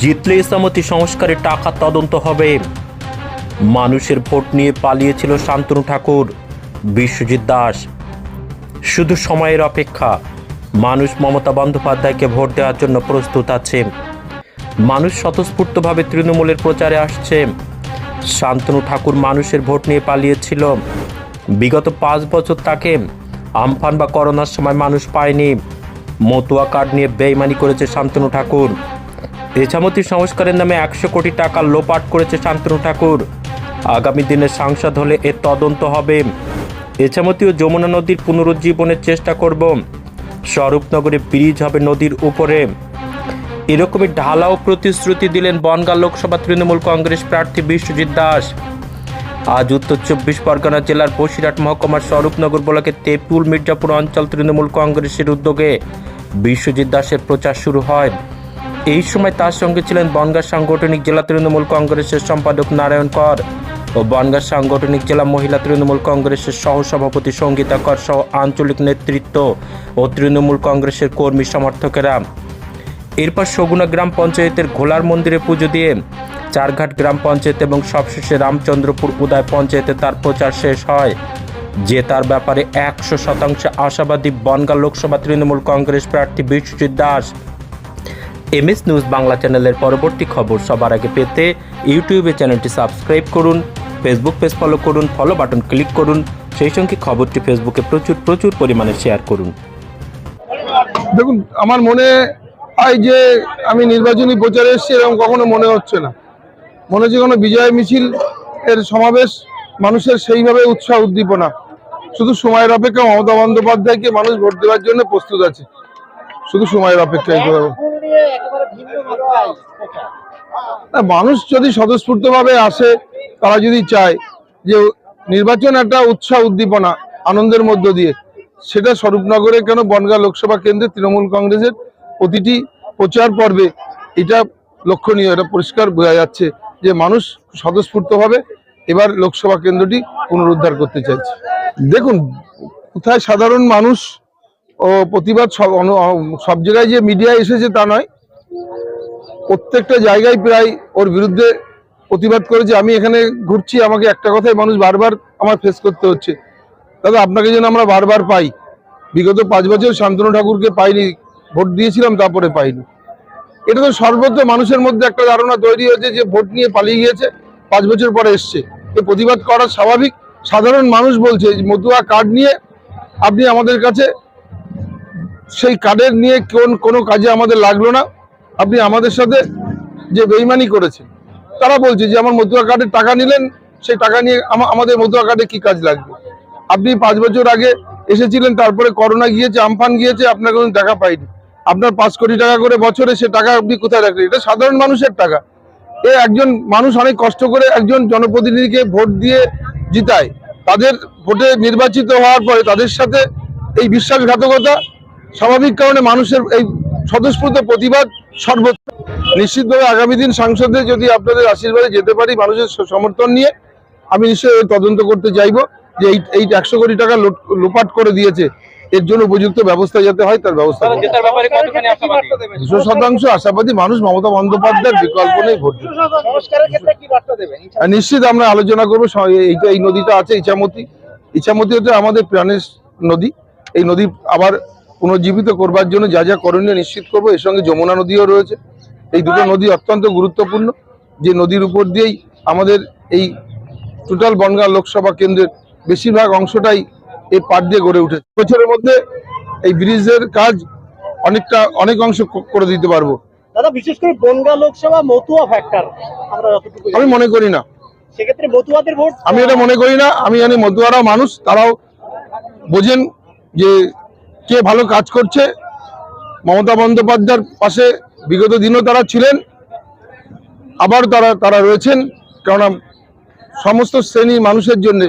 জিতলে ইসলামতি সংস্কারে টাকা তদন্ত হবে। মানুষের ভোট নিয়ে পালিয়েছিল শান্তনু ঠাকুর, বিশ্বজিৎ দাস। শুধু সময়ের অপেক্ষা, মানুষ মমতা বন্দ্যোপাধ্যায়কে ভোট দেওয়ার জন্য প্রস্তুত আছে। মানুষ স্বতঃস্ফূর্তভাবে তৃণমূলের প্রচারে আসছে। শান্তনু ঠাকুর মানুষের ভোট নিয়ে পালিয়েছিল। বিগত পাঁচ বছর তাকে আমফান বা করোনার সময় মানুষ পায়নি। মতুয়া কার্ড নিয়ে বেইমানি করেছে শান্তনু ঠাকুর। ইছামতি সংস্কারের নামে একশো কোটি টাকা লোপাট করেছে শান্তনু ঠাকুর। আগামী দিনে সাংসদ হলে এর তদন্ত হবে। ইছামতি ও যমুনা নদীর পুনরুজ্জীবনের চেষ্টা করব। স্বরূপনগরে ব্রিজ হবে নদীর উপরে। এরকমই ঢালাও প্রতিশ্রুতি দিলেন বনগাঁ লোকসভা তৃণমূল কংগ্রেস প্রার্থী বিশ্বজিৎ দাস। আজ উত্তর চব্বিশ পরগনা জেলার বসিরহাট মহকুমার স্বরূপনগর ব্লকের তেঁতুল মির্জাপুর অঞ্চল তৃণমূল কংগ্রেসের উদ্যোগে বিশ্বজিৎ দাসের প্রচার শুরু হয়। এই সময় তার সঙ্গে ছিলেন বনগাঁ সাংগঠনিক জেলা তৃণমূল কংগ্রেসের সম্পাদক নারায়ণ কর ও বনগাঁ সাংগঠনিক জেলা মহিলা তৃণমূল কংগ্রেসের সহসভাপতি সঙ্গীতা কর সহ আঞ্চলিক নেতৃত্ব ও তৃণমূল কংগ্রেসের কর্মী সমর্থকেরা। এরপর সগুনা গ্রাম পঞ্চায়েতের ঘোলার মন্দিরে পুজো দিয়ে চারঘাট গ্রাম পঞ্চায়েত এবং সবশেষে রামচন্দ্রপুর উদয় পঞ্চায়েতে তার প্রচার শেষ হয়। যে তার ব্যাপারে একশো শতাংশ আশাবাদী বনগাঁ লোকসভা তৃণমূল কংগ্রেস প্রার্থী বিশ্বজিৎ দাস এমএস নিউজ বাংলা চ্যানেলের পরবর্তী খবর সবার আগে পেতে ইউটিউবে চ্যানেলটি সাবস্ক্রাইব করুন, ফেসবুক পেজ ফলো করুন, ফলো বাটন ক্লিক করুন, সেই সঙ্গে খবরটি ফেসবুকে প্রচুর প্রচুর পরিমাণে শেয়ার করুন। দেখুন, আমার মনে হয় যে আমি নির্বাচনী প্রচারে এসেছি, এরকম কখনো মনে হচ্ছে না। মনে হচ্ছে কোনো বিজয় মিছিল এর সমাবেশ, মানুষের সেইভাবে উৎসাহ, উদ্দীপনা। শুধু সময়ের অপেক্ষা মমতা বন্দ্যোপাধ্যায়কে মানুষ ভোট দেওয়ার জন্য প্রস্তুত আছে। শুধু সময়ের অপেক্ষায় মানুষ যদি স্বতঃস্ফূর্তভাবে আসে, তারা যদি চায় যে নির্বাচন একটা উৎসাহ উদ্দীপনা, আনন্দের মধ্য দিয়ে, সেটা স্বরূপনগরে কেন বনগাঁ লোকসভা কেন্দ্রে তৃণমূল কংগ্রেসের প্রতিটি প্রচার পর্বে এটা লক্ষণীয়, এটা পরিষ্কার বোঝা যাচ্ছে যে মানুষ স্বতঃস্ফূর্তভাবে এবার লোকসভা কেন্দ্রটি পুনরুদ্ধার করতে চাইছে। দেখুন, কোথায় সাধারণ মানুষ ও প্রতিবাদ সব সব জায়গায় যে মিডিয়া এসেছে তা নয় প্রত্যেকটা জায়গায় প্রায় ওর বিরুদ্ধে প্রতিবাদ করেছে আমি এখানে ঘুরছি, আমাকে একটা কথাই মানুষ বারবার আমার ফেস করতে হচ্ছে। দাদা, আপনাকে যেন আমরা বারবার পাই। বিগত পাঁচ বছর শান্তনু ঠাকুরকে পাইনি, ভোট দিয়েছিলাম, তারপরে পাইনি। এটা তো সর্বত্র মানুষের মধ্যে একটা ধারণা তৈরি হয়েছে যে ভোট নিয়ে পালিয়ে গিয়েছে, পাঁচ বছর পরে এসছে। এই প্রতিবাদ করা স্বাভাবিক। সাধারণ মানুষ বলছে, মতুয়া কার্ড নিয়ে আপনি আমাদের কাছে, সেই কার্ডের নিয়ে কোন, কোনো কাজে আমাদের লাগল না। আপনি আমাদের সাথে যে বেইমানি করেছেন, তারা বলছে যে আমার মতুয়া কার্ডের টাকা নিলেন, সেই টাকা নিয়ে আমাদের মতুয়া কার্ডে কি কাজ লাগবে? আপনি পাঁচ বছর আগে এসেছিলেন, তারপরে করোনা গিয়েছে, আমফান গিয়েছে আপনার কোনো টাকা পাইনি। আপনার পাঁচ কোটি টাকা করে বছরে সে টাকা আপনি কোথায় রাখলেন? এটা সাধারণ মানুষের টাকা। এ একজন মানুষ অনেক কষ্ট করে একজন জনপ্রতিনিধিকে ভোট দিয়ে জিতায়। তাদের ভোটে নির্বাচিত হওয়ার পরে তাদের সাথে এই বিশ্বাসঘাতকতা স্বাভাবিক কারণে মানুষের এই স্বতঃস্ফূর্ত প্রতিবাদ সর্বত্র নিশ্চিতভাবে আগামী দিন সংসদে যদি আপনাদের আশীর্বাদে যেতে পারি মানুষের সমর্থন নিয়ে আমি নিশ্চয়ই তদন্ত করতে চাইব যে এই এই একশো কোটি টাকা লোট- লোপাট করে দিয়েছে। এর জন্য উপযুক্ত ব্যবস্থা যাতে হয় তার ব্যবস্থা দুশো শতাংশ আশাবাদী মানুষ মমতা বন্দ্যোপাধ্যায়ের বিকল্প নেই ভোট দেবে। সংস্কারের ক্ষেত্রে কি বার্তা দেবেন? আর নিশ্চিত আমরা আলোচনা করব এইটা এই নদীটা আছে ইছামতি। ইছামতি হচ্ছে আমাদের প্রাণের নদী। এই নদী আবার পুনর্জীবিত করবার জন্য যা যা করণীয় নিশ্চিত করব। এর সঙ্গে যমুনা নদীও রয়েছে। এই দুটো নদী অত্যন্ত গুরুত্বপূর্ণ। যে নদীর উপর দিয়েই আমাদের এই টোটাল বনগাঁ লোকসভা কেন্দ্রের বেশিরভাগ অংশটাই এই পাট দিয়ে গড়ে উঠেছে। বছরের মধ্যে এই ব্রিজের কাজ অনেকটা অনেক অংশ করে দিতে পারব। দাদা বিশেষ করে বনগা লোকসভা মতুয়া ফ্যাক্টর আমি মনে করি না। সেক্ষেত্রে মতুয়াদের ভোট আমি এটা মনে করি না। আমি জানি মতুয়ারাও মানুষ তারাও বোঝেন যে কে ভালো কাজ করছে, মমতা বন্দ্যোপাধ্যায়ের পাশে বিগত দিনও তারা ছিলেন, আবার তারা তারা রয়েছেন, কেননা সমস্ত শ্রেণির মানুষের জন্য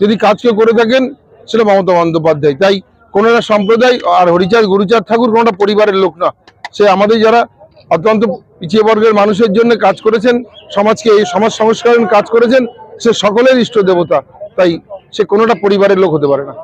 যদি কাজ কেউ করে থাকেন, সেটা মমতা বন্দ্যোপাধ্যায়। তাই কোনো একটা সম্প্রদায় আর হরিচাঁদ, গুরুচাঁদ ঠাকুর কোনোটা পরিবারের লোক না। সে আমাদের যারা অত্যন্ত পিছিয়ে বর্গের মানুষের জন্য কাজ করেছেন, সমাজকে এই সমাজ সংস্করণ কাজ করেছেন, সে সকলের ইষ্ট দেবতা। তাই সে কোনোটা পরিবারের লোক হতে পারে না।